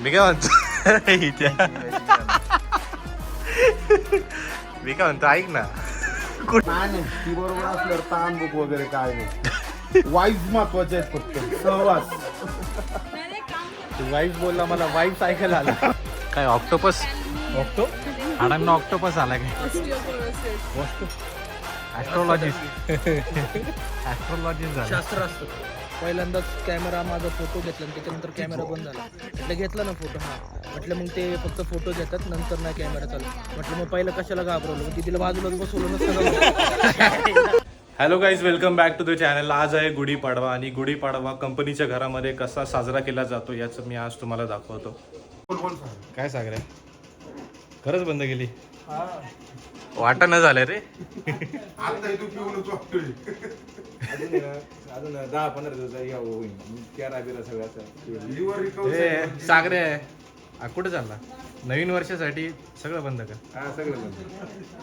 मी काय म्हणतो मी काय म्हणतो ऐक ना काय नाही ती बरोबर असल्यावर तांबूक वगैरे काय नाही वाईफ महत्त्वाचे आहेत फक्त सहवास वाईफ बोलला मला वाईफ ऐकायला आला काय ऑक्टोपस बघतो हाडांना ऑक्टोपस आला काय ऍस्ट्रॉलॉजिस्ट ऍस्ट्रॉलॉजिस्ट झाला शास्त्र असतं पहिल्यांदाच कॅमेरा माझा फोटो घेतला आणि त्याच्यानंतर कॅमेरा बंद झाला. म्हटलं घेतला ना फोटो हा. म्हटलं मग ते फक्त फोटो घेतात नंतर नाही कॅमेरा चालू म्हटलं मग पहिलं कशाला घाबरवलं? मग तिला बाजूलाच बसवलं नसतं hello guys welcome back to the channel आज आहे गुढीपाडवा आणि गुढीपाडवा कंपनीच्या घरामध्ये कसा साजरा केला जातो याचं मी आज तुम्हाला दाखवतो. काय सागर? खरंच बंद केली? वाटा न झालं रे. आता तू वाटतोय अजून दहा पंधरा दिवस या होईल कॅरा बिरा सगळं असं. लिव्हर ए, सागरे आ, कुठं चालला? नवीन वर्षासाठी सगळं बंद कर. हा सगळं बंद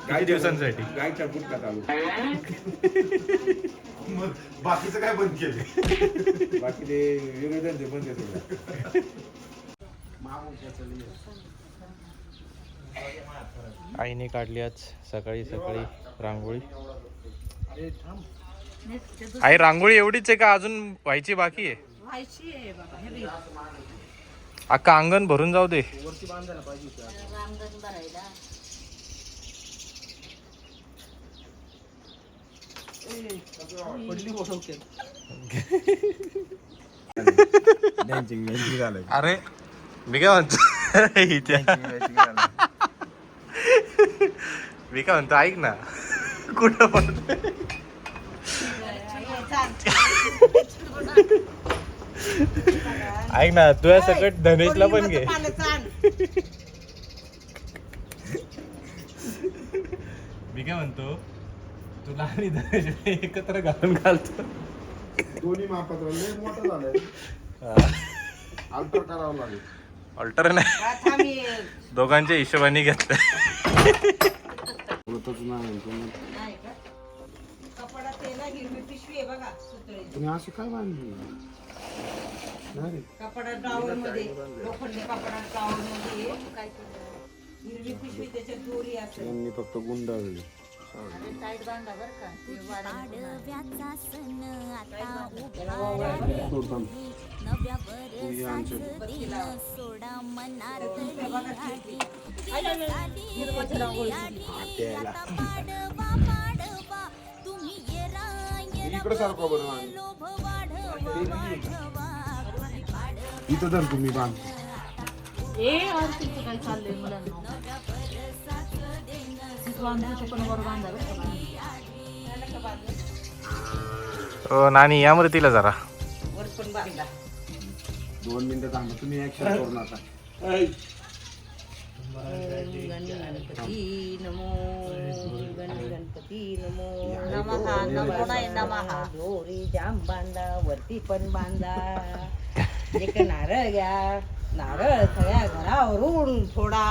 किती दिवसांसाठी? गायच्या गुटका चालू. मग बाकीचं काय बंद केले बाकी ते वेगळे धंदे बंद सगळं. आईने काढली आज सकाळी सकाळी रांगोळी. आई रांगोळी एवढीच आहे का अजून व्हायची बाकी आहे? हे. अख्खा अंगण भरून जाऊ दे. अरे मी काय म्हणतो? मी काय म्हणतो ऐक ना. कुठं पण. ऐक ना तुझ्या सकट धनेशला पण घे. मी काय म्हणतो तुला आणि धनेश एकत्र घालून घालतो. दोन्ही मापात मोठं झालंय. अल्टर करावं लागेल. ऑल्टर नाही. दोघांच्या हिशोबाने घेतलं. होतच नाही तुम्ही कपडा तेला हिरवी पिशवी आहे बघा सुतळी तुम्ही असं काय बांधली? नाही रे. कपडा ड्रावर मध्ये लोखंडी कपडा ड्रावर मध्ये काय हिरवी पिशवी त्याच्यात दोरी असेल. त्यांनी फक्त गुंडाळली. टाईट बांधा बर का. ते वाऱ्याने आडव्याचा सण आता सोड इकडे सारखं बरं. इथं तर तुम्ही बांध ए चाललंय मुलांना? नानी या तिला जरा. वर पण बांधा दोन मिनिटं थांबा तुम्ही ऍक्शन करू नका. गणपती नमो गण गणपती नमो नमहा नमो नाही नमहा दोरी जाम बांधा वरती पण बांधा एक नारळ घ्या नारळ सगळ्या घरावरून थोडा.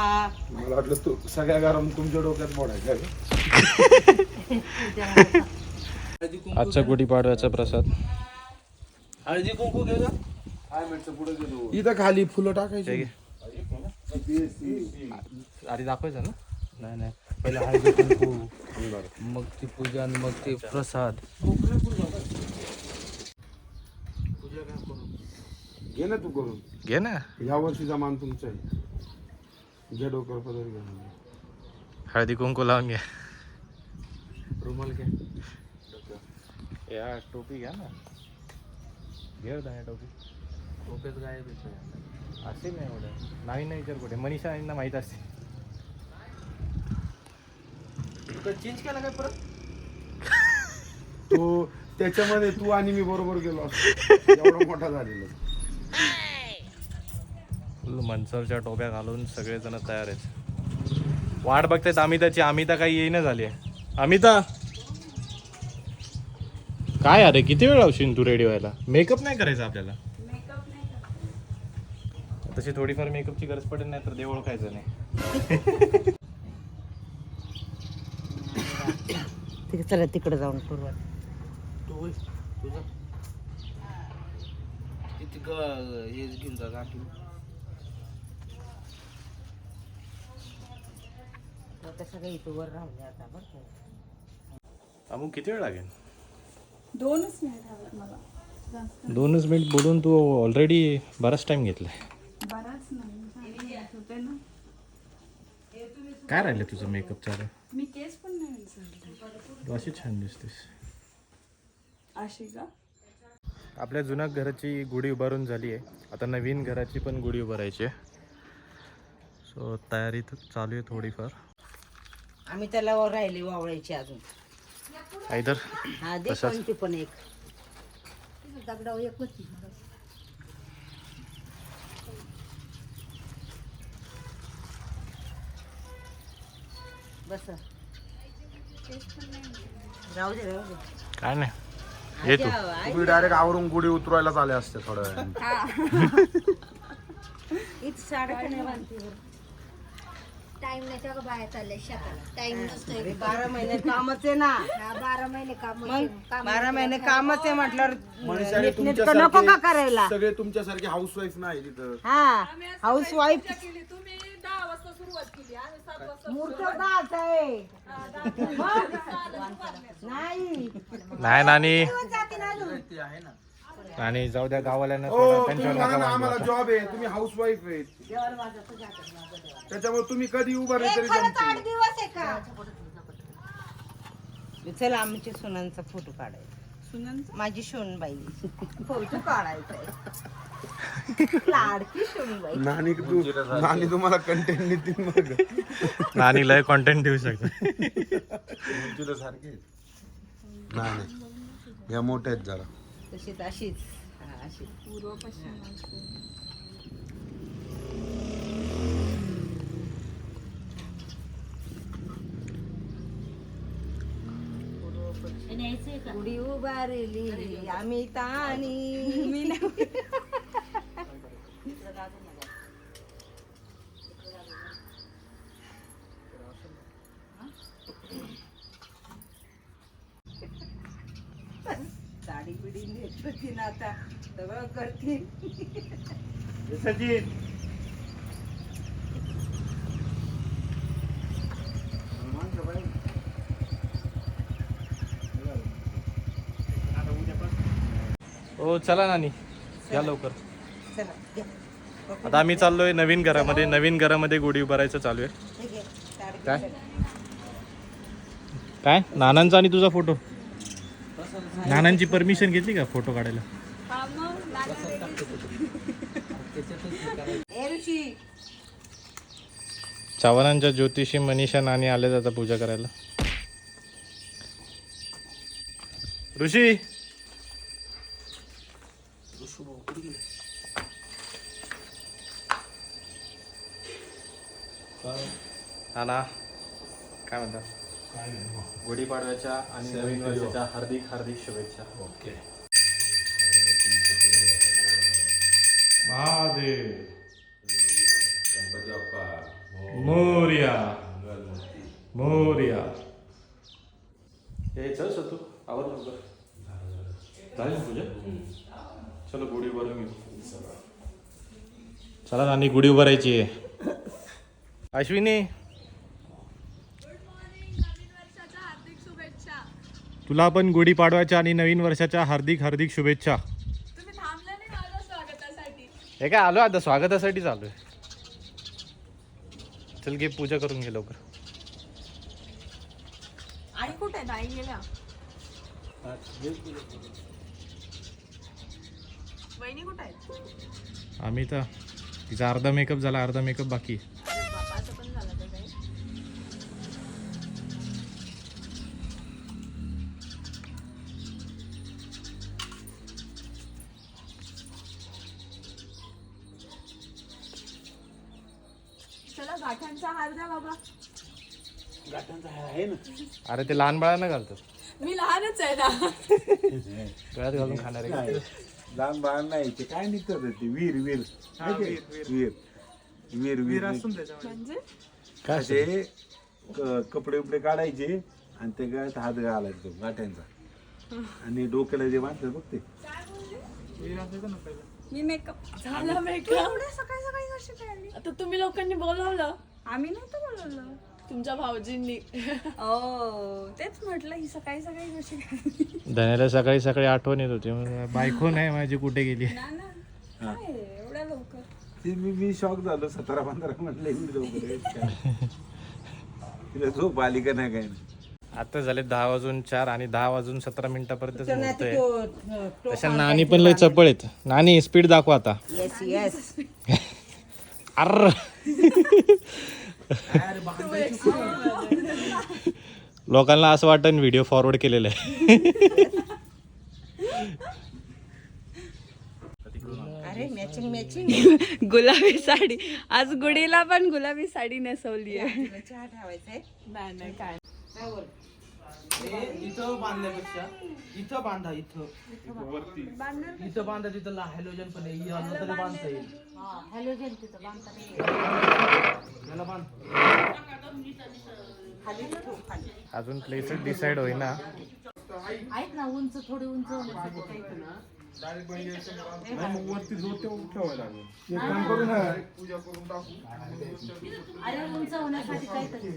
मला वाटलं तू सगळ्या गरम तुमच्या डोक्यात मोडायचं आजचा गुढीपाडव्याचा प्रसाद. हळदी कुंकू घे जा इथं खाली फुलं टाकायची. आधी दाखवायचं ना? नाही नाही. पहिला हळदी कुंकू मग ती पूजन मग ते प्रसाद. घे ना तू करून. घे ना. ह्या वर्षीचा मान तुमचा आहे. घ्या डोक्यावर पदर घ्या हळदी कुंकू लावून घ्या रुमाल घे. या टोपी घ्या ना. घे होता टोपी. गायब आहे असेल नाही एवढं. नवीन नाही विचार कुठे? मनीषा यांना माहीत असते. चेंज केला काय परत? तो त्याच्यामध्ये तू आणि मी बरोबर गेलो असतो. एवढा मोठा झालेला. फुल मनसरच्या टोप्या घालून सगळेजण तयार आहेत. वाट बघतायत अमिताची. अमिता काही येईना झाली आहे अमिता! काय अरे किती वेळ लावशील तू रेडी व्हायला? मेकअप नाही करायचा आपल्याला. तशी थोडीफार मेकअपची गरज पडेल नाही तर देव ओळखायचं नाही. चला तिकडे जाऊन करू तू होय तुझं किती ग हे घेऊन जा आता सगळं इथं वर राहून आता बरं का. अमुक किती वेळ लागेल? दोनच मिनिट मला. जास्त दोनच मिनिट बोलून तू ऑलरेडी बराच टाइम घेतलाय. बराच नाही. होते ना? काय राहिलं तुझं मेकअप चालू मी केस पण नाही विचारले. तू अशी छान दिसतेस. अशी का? आपल्या जुन्या घराची गुढी उभारून झाली आहे. आता नवीन घराची पण गुढी उभारायची आहे. सो तयारी तर चालू आहे थोडीफार. आम्ही त्याला वर राहिली वावळायची अजून. आयदर हा दे तसंच. कोणती पण एक. दगडावर एक होती. बस. राहू दे राहू दे. काय नाही. ये तू. आई, तुम्ही डायरेक्ट आवरून गुढी उतरवायला आले असते थोड्या वेळाने. हीच साडं का नाही बांधते. बरं? टाइम नाही तेव्हा बाहेर शेताला. टाइम नसतोय. बारा महिने कामच आहे ना. हा, बारा महिने काम मग बारा महिने कामच आहे म्हटल्यावर नीटनेटकं नको का करायला? तुमच्यासारखे सगळे तुमच्यासारखे हाऊस वाईफ नाही तिथं. हा हाऊस वाईफ मूर्त दाच आहे. मग? नाही. नाही नानी. जाते ना अजून. आणि जाऊ द्या गावाल्यांना हो थोडं तुम्ही त्यांच्यावर म्हणा नका ना भांडू आम्हाला आता. जॉब आहे तुम्ही हाऊस वाईफ आहे. त्याच्यामुळे तुम्ही कधी तरी आठ जमते दिवस आहे का? चला आमच्या सुनांचा फोटो काढायचा. सुनंत माझी सोनबाई फोटो काढायचा आहे. लाडकी सोनबाई नानी तू नानी तुम्हाला कंटेंट देतील मग. नानी लय कॉन्टेंट देऊ शकतो. तुला सारखे नाही नाही या मोठ्या आहेत जरा. तशीच अशीच. हा, अशीच. पूर्व पश्चिम असते. गुढी उभारली आम्ही ताणी. साडी बिडी नेत होती ना आता सगळं करतील हो चला नानी. या लवकर. आता आम्ही चाललोय नवीन घरामध्ये. नवीन घरामध्ये गुढी उभारायचं चालू आहे. हे काय? काय? नानांचा आणि तुझा फोटो? नानांची परमिशन घेतली का फोटो काढायला हा मग लागलं ए ऋषी चव्हाणांच्या ज्योतिषी मनीषा नानी आले आता पूजा करायला. ऋषी! हा ना काय म्हणतात गुढीपाडव्याच्या आणि नवीन वर्षाच्या हार्दिक हार्दिक शुभेच्छा. ओके महादेव! मोर्या. मोर्या. हे चल सतू आवर झाली ना पूजा? चलो गुढी उभारून घेऊ. चला नानी गुढी उभारायची आहे. अश्विनी. तुला पण गुढीपाडव्याच्या आणि नवीन वर्षाच्या हार्दिक हार्दिक शुभेच्छा. तुम्ही थांबले नाही माझ्या स्वागतासाठी. हे काय आलो आता? स्वागतासाठी आलोय चल घे पूजा करून घे लवकर. आई कुठे आहेत? आई गेल्या. वहिनी कुठे आहेत? आम्ही तर तिचा अर्धा मेकअप झाला अर्धा मेकअप बाकी बापाचं अरे ते लहान बाळांना घालतात मी लहानच आहे ना. गळ्यात घालून खाणारे. काय लहान बाळ नाही ते काय निघतात ते? वीर वीर. माहिती आहे? वीर वीर. वीर. म्हणजे? काय ते क- कपडे उपडे काढायचे आणि ते गळ्यात हात घालायचा तो गाठ्यांचा. आणि डोक्याला जे बांधतात बघ ते. मी मेकअप झाला मेकअप सकाळी सकाळी कशी आता तुम्ही लोकांनी बोलवलं. आम्ही नव्हतं बोलवलं. तुमच्या भाऊजींनी ओ तेच म्हटलं ही सकाळी सकाळी कशी काय? धन्याला सकाळी सकाळी आठवण येत होती बायको नाही माझी कुठे गेली? ना ना. काय एवढ्या लवकर? ती मी मी शॉक झालो सतरा पंधरा म्हटलं एवढी लवकर आहे काय? तिला झोप आली का नाही काय नाही. आता झाले दहा वाजून चार आणि दहा वाजून सतरा मिनिटापर्यंत होतोय तशा नानी पण लय चपळ आहेत. नानी स्पीड दाखव आता. येस येस अर्र लोकांना असं वाटतं व्हिडिओ फॉरवर्ड केलेला आहे. अरे मॅचिंग मॅचिंग गुलाबी साडी. आज गुडीला पण गुलाबी साडी नेसवली आहे इथं बांधण्यापेक्षा इथं बांधा इथं. इथं बांधा तिथं हॅलोजन पण आहे. याला तरी बांधता येईल. हॅलोजन तिथं बांधता याला बांध. अजून प्लेस डिसाईड होईना. ऐक ना उंच थोडी उंच. अरे उंच होण्यासाठी काहीतरी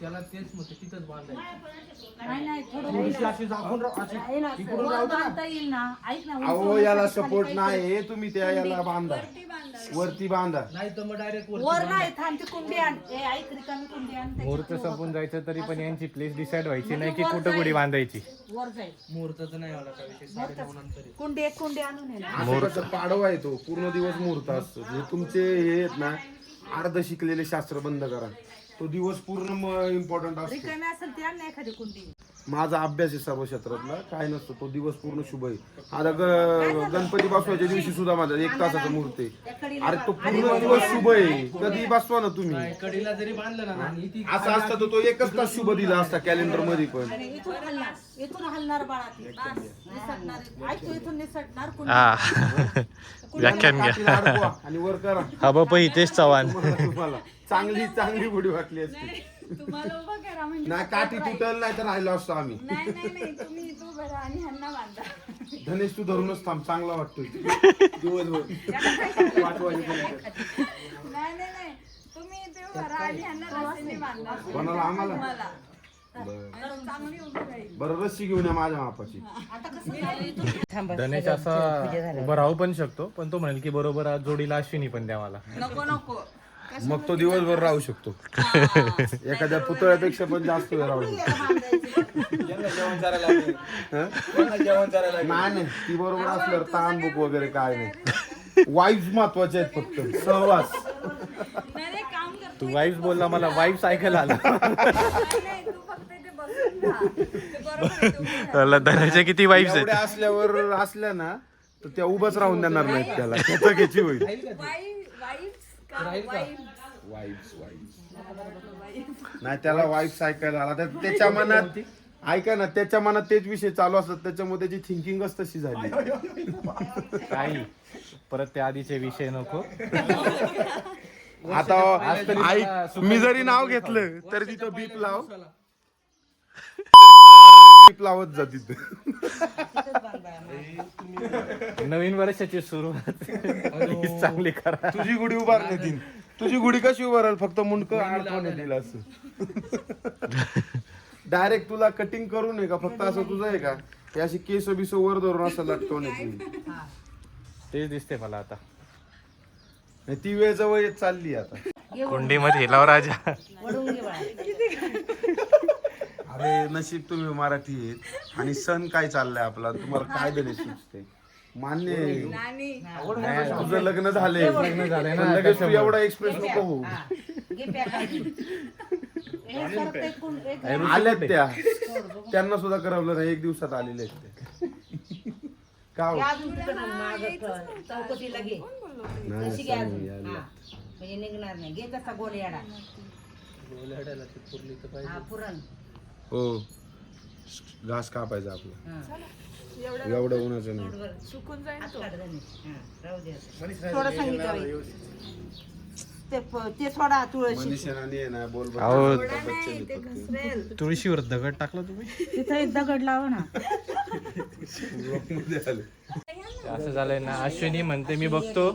त्याला तेच मग तिथंच बांधायचं. नाही नाही थोडं थोडीशी अशी झाकून राह- अशी आहे ना, वर बांधता येईल ना. ऐक ना उंच अहो याला सपोर्ट नाही तुम्ही त्या याला बांधा. वरती बांधा. नाही तर मग डायरेक्ट वर नाही ती कुंडी आण. ए ऐक रिकामी कुंडी आण मुहूर्त संपून जायचं तरी पण यांची प्लेस डिसाईड व्हायची नाही की कुठं गुढी बांधायची. वर जाईल. मुहूर्ताचं नाही आला काय विषय साडेनऊ नंतर आहे. कुंडी एक कुंडी आणून ये ना. असं कसं पाडवा येतो पूर्ण दिवस मुहूर्त असतो. जे तुमचे हे आहेत ना अर्ध शिकलेले शास्त्र बंद करा. तो दिवस पूर्ण इम्पॉर्टंट असतो. रिकामी असेल ती आण ना एखादी कुंडी. माझा अभ्यास आहे सर्व क्षेत्रातला. काय नसतं तो दिवस पूर्ण शुभ आहे. आता ग- गणपती बसवायच्या दिवशी सुद्धा माझा एक तासाचा मुहूर्त आहे. अरे तो पूर्ण दिवस शुभ आहे. कधी बसवा ना तुम्ही. कडीला जरी बांधलं ना आणि ती असं असतं तर तो एकच तास शुभ दिला असता कॅलेंडरमध्ये पण. आणि इथून हलणार इथून हलणार बाळा ती. बस, निसटणार ऐक तू इथून निसटणार कुंडी हा. व्याख्यान घ्या. अडकवा आणि वर करा. हा बाप हितेश चव्हाण. तुम्हाला तुम्हाला चांगली चांगली गुढी वाटली असती. तुम्हाला उभं करा म्हणजे नाही काठी तुटल नाही तर राहिलो असतो आम्ही. नाही नाही नाही तुम्ही इथं उभं राहा आणि ह्यांना बांधा. धनेश तू धरूनच थांब चांगला वाटतोय. दिवसभर. पाच वाजेपर्यंत नाही. नाही नाही तुम्ही इथे उभं राहा आणि ह्यांना रस्त्याने बांधा. कोणाला? आम्हाला? मला बरं. चांगली उभी राहील. बरं रस्सी घेऊन या माझ्या मापाची. आता कसं झालं गणेश असा उभं राहू पण शकतो पण तो म्हणेल की बरोबर आज जोडीला अश्विनी पण द्या मला. नको नको. मग तो दिवसभर राहू शकतो. एखाद्या पुतळ्यापेक्षा पण जास्त वेळ राहू शकतो? नाही नाही. ती बरोबर असल्यावर ताण बुक वगैरे काय नाही. वाईफ महत्त्वाचे आहेत फक्त. सहवास. तू वाईफ बोलला मला वाईफ ऐकायला आला. नाही नाही तू फक्त इथे बसून राहा. ते बरोबर आहे, तू उभं राहा. धनाच्या किती वाईफ आहेत? असल्यावर असल्या ना तर त्या उभंच राहून देणार नाहीत त्याला. खेची होईल? का? नाही त्याला वाईफ ऐकायला आला. तर त्याच्या मनात ऐका ना त्याच्या मनात तेच विषय चालू असतात. त्याच्यामुळे त्याची थिंकिंगच तशी झाली. काही. परत त्या आधीचे विषय नको. आता ऐक मी जरी नाव घेतलं तर तिथं बीप लाव. बीप लावत जा तिथं. नवीन वर्षाची सुरुवात. चांगली करा. तुझी गुढी उभारण्यात येईल तुझी गुढी कशी उभारेल? फक्त मुंडक आठवण येईल असं. डायरेक्ट तुला कटिंग करून आहे का? फक्त असं तुझं आहे का? हे अशी केस बिस वर धरून असं लटकवण्यात येईल तेच दिसते मला आता. नाही, ती वेळ जवळ येत चालली आता. कुंडीमध्ये हिलाव राजा. अरे नशीब तुम्ही मराठी आहेत. आणि सण काय चाललाय आपला? तुम्हाला काय देणे सुचते मान्य आहे. नानी नाही, तुझं लग्न झालंय. लग्न झालंय ना लगेच तू एवढा एक्सप्रेस नको होऊ. हे ते आल्यात त्या. त्यांना सुद्धा करवलं नाही. एक दिवसात आलेले आहेत ते. का हो? चौकटीला घे. नाही, तशी. हा. म्हणजे निघणार नाही. घे तसा गोल याडा. हा पुरण. हो. घास कापायचा आपला. हा. एवढं उन्हाचं नाही. चुकून जाईल. हा. थोडं सांगितलं बाई. ते प- ते सोडा तुळशी. मनीषाने आहे ना बोल अहो तुळशीवर दगड टाकला तुम्ही? तिथं एक दगड लाव ना. असं झालंय ना अश्विनी म्हणते मी बघतो.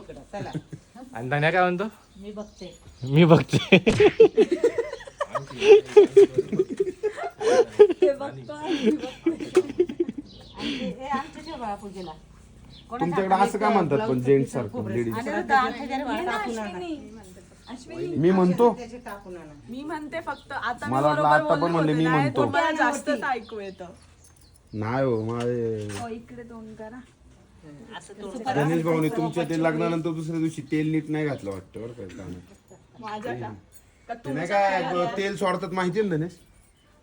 आणि धन्या काय म्हणतो? मी बघते. मी बघते. बघतो आणि बघतो. आणि ते- हे आमच्या ठेव बाळा पूजेला तुमच्याकडे असं का म्हणतात पण जेंट्स सारखं लेडीज? आमच्या घरी टाकून आणा. मी म्हणतो त्याचे टाकून आणा मी म्हणते. फक्त आता मी मला वाटलं बरोबर आता पण बोलले म्हणले होते, मी म्हणतो. तुम्हाला जास्तच ऐकू येतं. नाही हो माझे हो इकडे दोन करा. गणेश भाऊनी तुमच्या ते लग्नानंतर दुसऱ्या दिवशी तेल नीट नाही घातलं वाटतं बरं माझ्या का? का ते नाही काय तेल सोडतात माहिती आहे ना गणेश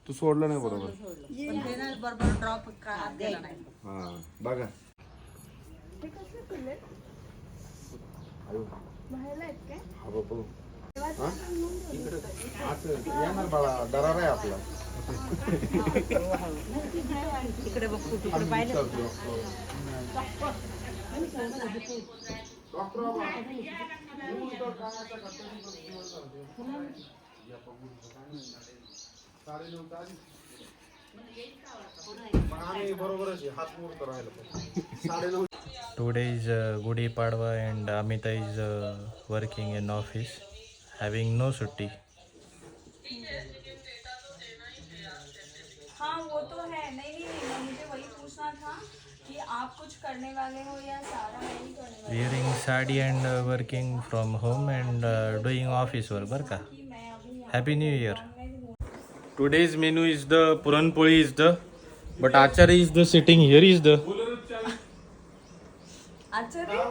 तू सोडलं नाही बरोबर. पण ते ना बरोबर ड्रॉप का द्यायला नाही. हा बघा. हा बाबा. हा? इकडे. असं येणार बाळा दरार आहे आपला. बघ today is Gudi Padwa and Amita is working in office having no सुट्टी. Wearing sari and working from home and doing office वर बरं का? Happy new year But Acharya is the sitting here is the. Acharya?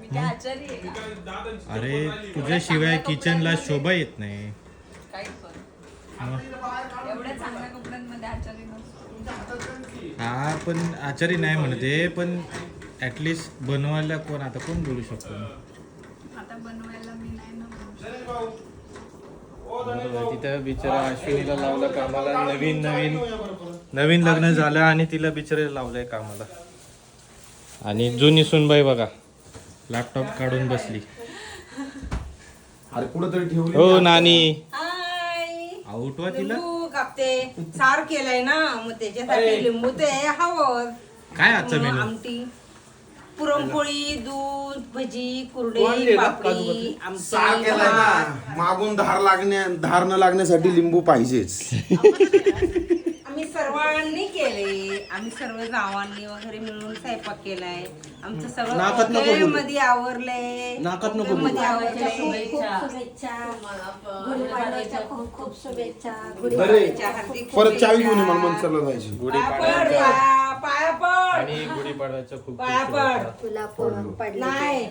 मी काय आचार्य आहे का? अरे तुझ्याशिवाय किचनला शोभा येत नाही. हा पण आचारी नाही म्हणते पण ऍटलिस्ट बनवायला कोण आता कोण बोलू शकतो? आता बनवायला मी नाही ना तिथं बिचारा अश्विनीला लावलं कामाला नवीन नवीन. नवीन लग्न झालं आणि तिला बिचारे लावलंय कामाला. आणि जुनी सुनबाई बघा लॅपटॉप काढून बसली. अरे कुठंतरी ठेवली हो नानी. हाय. आउटवा तिला. लिंबू कापते. सार केलाय ना मग त्याच्यासाठी लिंबू ते हवं. काय आजचा मग मेनू आमटी. पुरणपोळी दूध भजी कुरडे पापडी ना. मागून धार लागण्या धार न लागण्यासाठी लिंबू पाहिजेच. आम्ही सर्वांनी केले. आम्ही सर्व गावांनी वगैरे मिळून स्वयंपाक केलाय. आमचं सगळं मध्ये आवरलंयमध्ये आवरलंय गुढीपाडव्याच्या हार्दिक परत चावी घेऊन ये मला जायची. पाया आणि गुढीपाडव्याचं खूप पड नाही.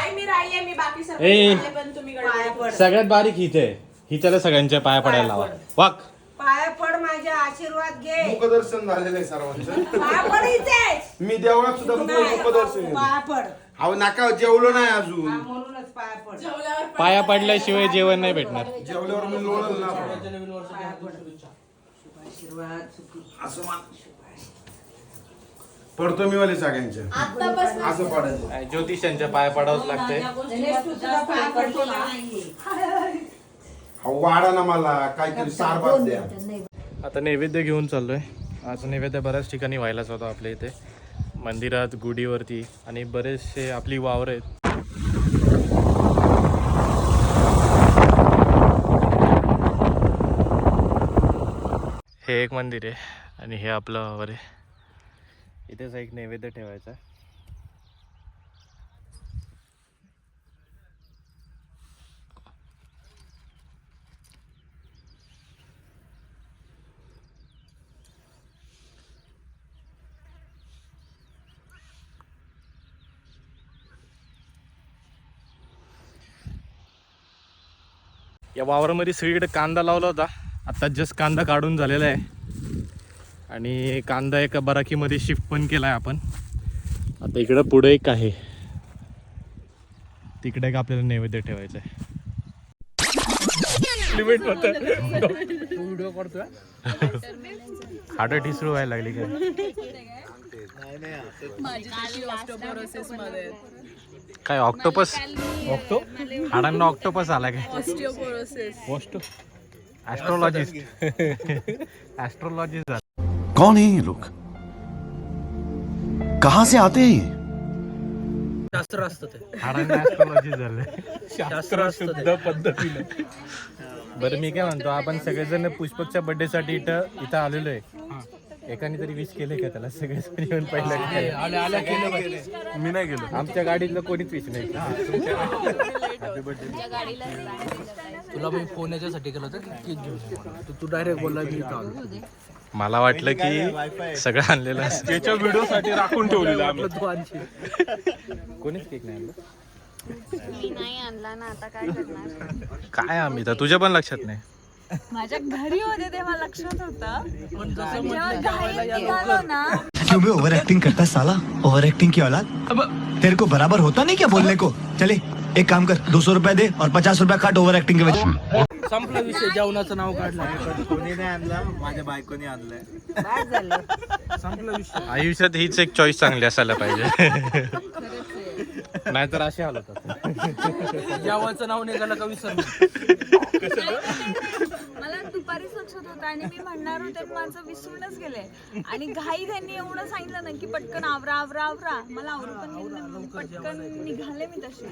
आई मी राही मी बाकी सर्व ए. झाले, पण तुम्ही पाया पड. सगळ्यात बारीक आहे हिच्याला सगळ्यांच्या पाया पडायला लावा. वाक. पाया पड माझ्या आशीर्वाद घे. मुखदर्शन झालेलं आहे सर्वांचं. पाया पड इथे. मी देवळात सुद्धा मुख- मुखदर्शन आहे. पाया पड. अहो नका जेवलो नाही अजून. म्हणूनच पाया पड. पाया पडल्याशिवाय जेवण नाही भेटणार. जेवल्यावर मी लोळल ना पाया पड. शुभ आशीर्वाद सुखी असं मान पडतो मी वाले सगळ्यांच्या. असं पडायचं. ज्योतिषांच्या पाया पडावंच लागतंय. गणेश तू तुझा पाया पडतो ना. अहो वाढा ना मला काहीतरी सार द्या आता नैवेद्य घेऊन चाललोय. आज नैवेद्य बऱ्याच ठिकाणी व्हायलाच होता आपल्या इथे. मंदिरात गुढीवरती आणि बरेचसे आपली वावर आहेत. हे एक मंदिर आहे आणि हे आपलं वावर आहे. इथेच एक नैवेद्य ठेवायचा. या वावरामध्ये सगळीकडे कांदा लावला होता. आता जस्ट कांदा काढून झालेला आहे. आणि कांदा एका बराकीमध्ये शिफ्ट पण केला आहे आपण. आता इकडं पुढे एक आहे. तिकडे एक आपल्याला नैवेद्य ठेवायचं आहे. लिमिट व्हिडिओ करतोय हाडं ठिसरू व्हायला लागली काय? काय ऑक्टोपस ऑक्टो हाडांना ऑक्टोपस आला काय? ऑस्टो ॲस्ट्रोलॉजिस्ट ॲस्ट्रोलॉजिस्ट कौन है ये लोग? कहां से आते हैं ये? शास्त्र असतं ते. हाडांना ॲस्ट्रोलॉजिस्ट झालं शास्त्र असतं ते. पद्धतीनं. बरं मी काय म्हणतो आपण सगळेजण पुष्पकच्या बर्थडे साठी इथं इथं आलेलो आहे एकाने तरी विश केले का त्याला? सगळेजण येऊन पहिल्या आल्या आल्या केलं पाहिजे मी नाही गेलो. आमच्या गाडीतलं कोणीच विश नाही. तुला मी फोन याच्यासाठी केला होता की केक घेऊन ये म्हणून. तर तू डायरेक्ट बोलला मी इथं आलो. मला वाटलं की सगळं आणलेलं त्याच्या व्हिडिओ साठी राखून ठेवलेलं आम्ही. कोणीच केक नाही आणलं? मी नाही आणला ना आता काय करणार? काय आम्ही तर? तुझ्या पण लक्षात नाही. माझ्या घरी होते तेव्हा लक्षात होतं. पण जसं जेव्हा म्हटलं घाईत निघालो ना क्यों बे ओवर एक्टिंग करता है साला? ओवर एक्टिंग की औलाद अब तेरे को बराबर होता नहीं क्या बोलने को? चले एक काम कर दो सौ रुपया दे और पचास रुपया काट ओवर एक्टिंग के वजह संपला विषय जेवणाचं नाव काढलं. कोणी नाही आणलं माझ्या बायकोने आणलंय. संपला विषय. आयुष्यात हीच एक चॉईस चांगली असायला पाहिजे. नाहीतर असे हाल होतात जेवणाचं नाव निघालं का विसर मला दुपारीच लक्षात होतं आणि मी म्हणणार होते माझं विसरूनच गेले. आणि घाई त्यांनी एवढं सांगितलं ना की पटकन आवरा आवरा आवरा. मला आवरू पण गेलं पटकन निघाले मी तशी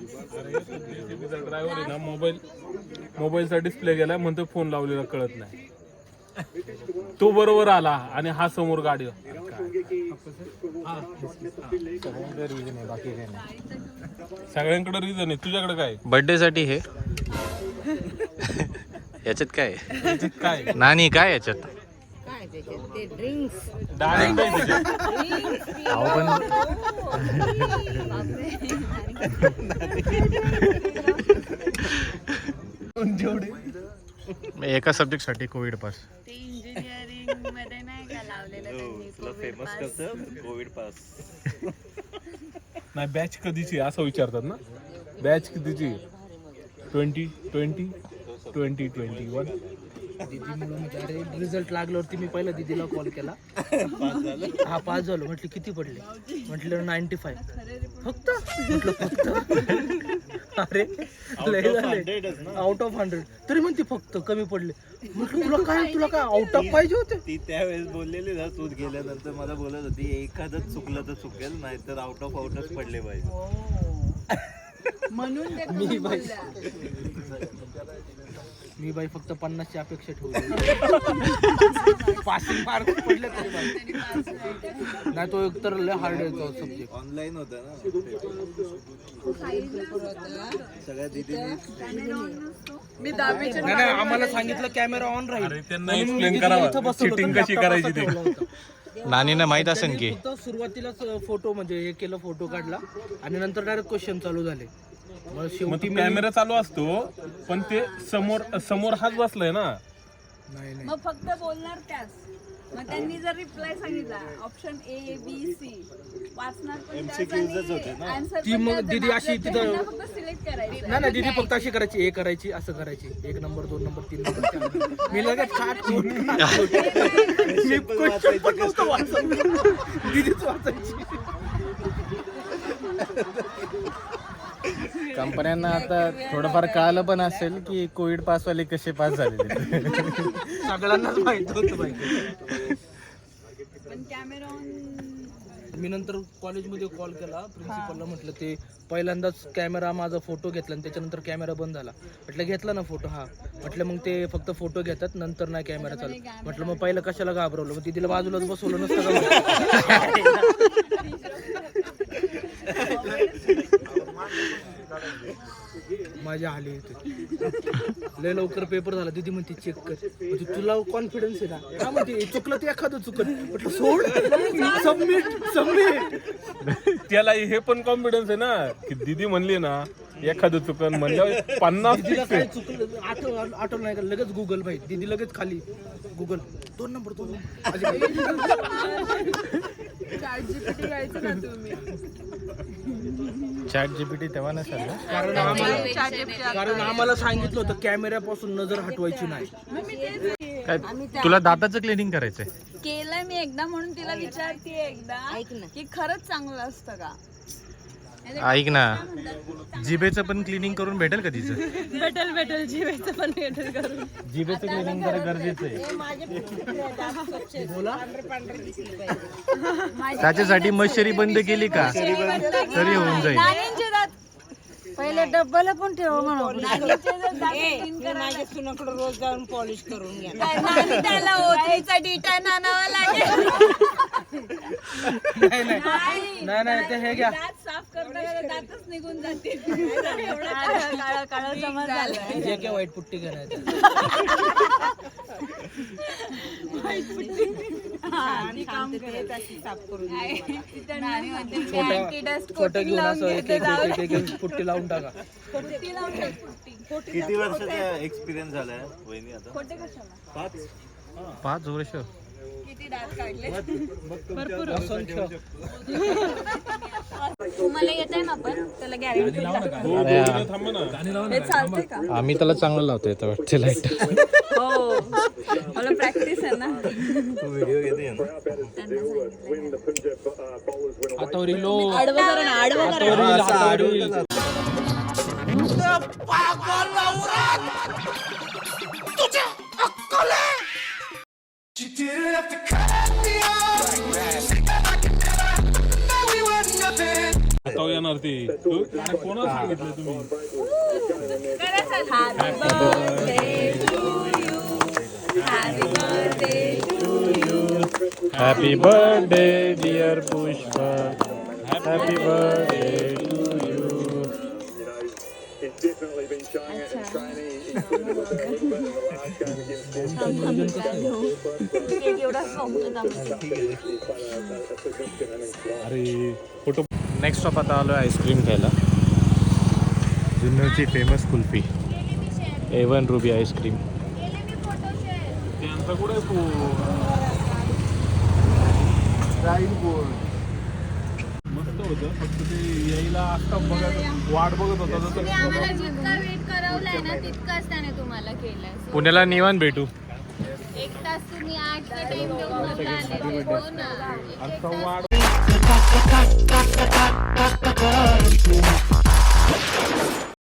ड्रायव्हर आहे ना मोबाईल मोबाईलचा डिस्प्ले गेलाय म्हणतो फोन लावलेला कळत नाही. तो बरोबर आला आणि हा समोर गाडी. सगळ्यांकडे रिझन आहे. तुझ्याकडे काय? बर्थडे साठी हे. याच्यात काय? आहे? काय? नानी काय याच्यात? काय त्याच्यात? ते ड्रिंक्स डायरेक्ट आहे तुझ्या अहो पण एका सब्जेक्टसाठी कोविड पास ते इंजिनिअरिंगमध्ये नाही का लावलेलं त्यांनी कोविड पास नाही बॅच कधीची आहे असं विचारतात ना? बॅच कितीची twenty twenty twenty twenty one दीदीमुळे म्हणजे अरे रिझल्ट लागल्यावरती मी पहिला दीदीला कॉल. केला हा पास झालो. म्हटलं किती पडले? म्हटलं नाईन्टी फाय फक्त? म्हटलं फक्त? अरे लय झाले. आउट ऑफ हंड्रेड तरी म्हणते फक्त कमी पडले. म्हटलं तुला काय तुला काय आउट ऑफ पाहिजे होते? ती त्यावेळेस बोललेली ना तू गेल्यानंतर मला बोलत होती एखादं चुकलं तर चुकेल नाही तर आउट ऑफ आउटच पडले पाहिजे. मी बाई मी बाई फक्त पन्नासची अपेक्षा ठेवली. पासिंग मार्क पडले तरी बाई. नाही तो एक तर लय हार्ड आहे तो सब्जेक्ट ऑनलाईन होता ना. सगळ्या दिदीने मी दहावीच्या नाही नाही आम्हाला सांगितलं कॅमेरा ऑन राहील. अरे त्यांना एक्सप्लेन करावं. चिटिंग कशी करायची असा ते. नानीनं माहीत असेल की. सुरुवातीलाच फोटो म्हणजे हे केलं फोटो काढला. आणि नंतर डायरेक्ट क्वेश्चन चालू झाले. मग तो कॅमेरा चालू असतो पण ते समोर समोर हाच बसलाय ना. नाही नाही. मग फक्त बोलणार त्याच मग त्यांनी जर रिप्लाय सांगितला ऑप्शन ए बी सी वाचणार पण आन्सर ती मग दीदी अशी तिथं फक्त सिलेक्ट करायचं. नाही नाही दीदी फक्त अशी करायची. ए करायची असं करायची. एक नंबर दोन नंबर तीन नंबर चार नंबर. मी लगेच खाट मी question पण नव्हतं वाचत. दीदीच वाचायची. कंपन्यांना आता थोडंफार कळालं पण असेल की कोविड पास वाले कसे पास झालेले सगळ्यांनाच माहीत होतं माहिती पण कॅमेरा ऑन मी नंतर कॉलेजमध्ये कॉल. केला प्रिन्सिपलला म्हटलं ते पहिल्यांदाच कॅमेरा माझा फोटो घेतला आणि त्याच्यानंतर कॅमेरा बंद झाला. म्हटलं घेतला ना फोटो हा. म्हटलं मग ते फक्त फोटो घेतात नंतर नाही कॅमेरा चालू म्हटलं मग पहिलं कशाला घाबरवलं? मग तिला बाजूलाच बसवलं नसतं का माझ्या आली होती लय लवकर पेपर झाला. दीदी म्हणते चेक कर. म्हणजे तुला कॉन्फिडन्स आहे ना? का म्हणते चुकलं ते एखादं चुकत म्हटलं सोड. सबमिट सबमिट त्याला हे पण कॉन्फिडन्स आहे ना की दीदी म्हणली ना एखादं चुकन म्हणल्यावर पन्नास दीदीला. काय चुकलं आठव आठवलं नाही का? लगेच गुगल भाई. दीदी लगेच खाली. गुगल दोन नंबर दोन नंबर तुम्ही. चॅट जीपीटी तेव्हा नसेल ना कारण आम्हाला कारण आम्हाला सांगितलं होतं कॅमेऱ्यापासून नजर हटवायची नाही. काय तुला दाताचं क्लिनिंग करायचंय. केलंय मी एकदा म्हणून तिला विचारते एकदा की खरंच चांगलं असतं का? ऐक ना. जिबेचं पण क्लिनिंग करून भेटेल का तिचं? भेटेल भेटेल. जीवायचं पण भेटेल करून. जिबेचं क्लिनिंग जरा गरजेचं आहे. माझे पांढरे पांढरे दिसले पाहिजे. त्याच्यासाठी मशरी बंद केली का? तरी होऊन जाईल. पहिले डब्बाला पण ठेवा म्हणा. ए, मी माझ्या सुनाकडे रोज जाऊन पॉलिश करून घ्या. त्याला डिटा लागेल? नाही नाही. नाही नाही ते हे घ्या. साफ करता दातच निघून काळा काळा जे काय वाईट पुट्टी करायचं. coating घेऊन असं एक एक पुट्टी लावून लावून टाक. किती वर्षाचा एक्सपिरियन्स झालाय वहिनी आता? कशाला? पाच. वर्ष. किती दात काढले? असंख्य. तुम्हाला येत आहे ना पण त्याला गॅरंटी थांबा ना. चालतंय का? आम्ही त्याला चांगलं लावतो येतं वाटते लाइट हो. मला प्रॅक्टिस आहे ना. तू व्हिडिओ घेते ना. हातावर लो आडवं करा ना आडवं करा. हातावर येणार ते. तू- अरे कोणाला सांगितलं तुम्ही? Happy birthday dear Pushpa happy birthday to you एवढा संपलं अरे फोटो नेक्स्ट स्टॉप आता आलो आहे आईस्क्रीम खायला. जुन्नरची famous kulfi. A one Ruby ice cream त्यांचा कुठे होतं. फक्त ते यायला आता बघत वाट बघत होता तुम्ही आम्हाला जितका वेट करवलाय ना तितकाच त्याने तुम्हाला केलाय. So, पुण्याला निवान भेटू. एक तास तुम्ही आठचा टाइम देऊन नव्हता आले. हो ना. एक- एक तास वाट